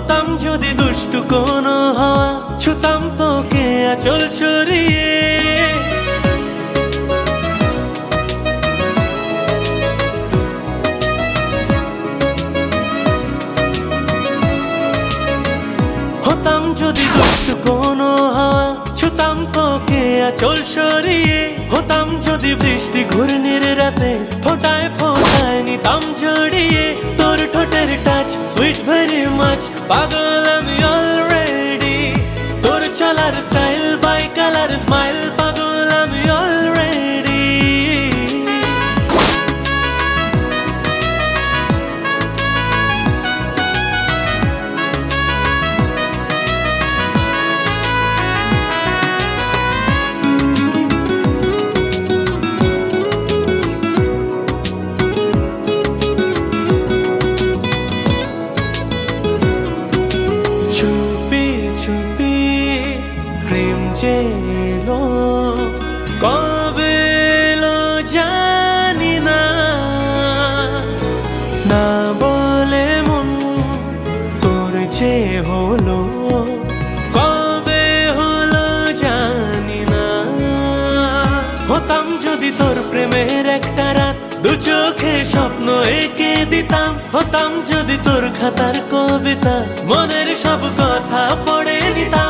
হতাম যদি দুষ্টু কোনো হাওয়া ছুতাম তোকে আচল সরিয়ে। হতাম যদি দুষ্টু কোনো হাওয়া ছুতাম তোকে আচল সরিয়ে। হতাম যদি বৃষ্টি ঘূর্ণির রাতে ফোটায় ফোটায় নিতাম জড়িয়ে তোর পাগল আমি অলরেডি তোর চলার স্টাইল বাই কালার স্মাইল এলো। কবে এলো জানি না। না বলে মন তোর যে হলো। কবে হলো জানি না। হতাম যদি তোর প্রেমের একটা রাত, দু চোখে স্বপ্ন এঁকে দিতাম। হতাম যদি তোর খাতার কবিতা, মনের সব কথা পড়ে নিতাম।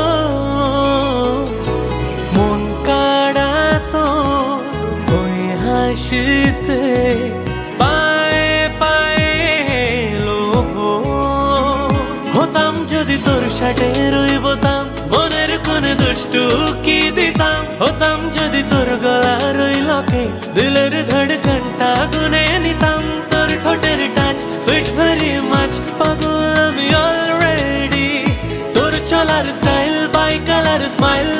শীতে পায়ে পায়ে লো হতাম যদি তোর সাথে রইবতাম, মনের কোনে দুষ্টু কি দিতাম? হতাম যদি তোর গলা রই লকে, দিলের ধড়কনটা গুনে নিতাম। তোর ঠোঁটের টাচ, সুইট ভরি মাছ, পাগল আমি অলরেডি তোর চলার স্টাইল বাই কালার স্মাইল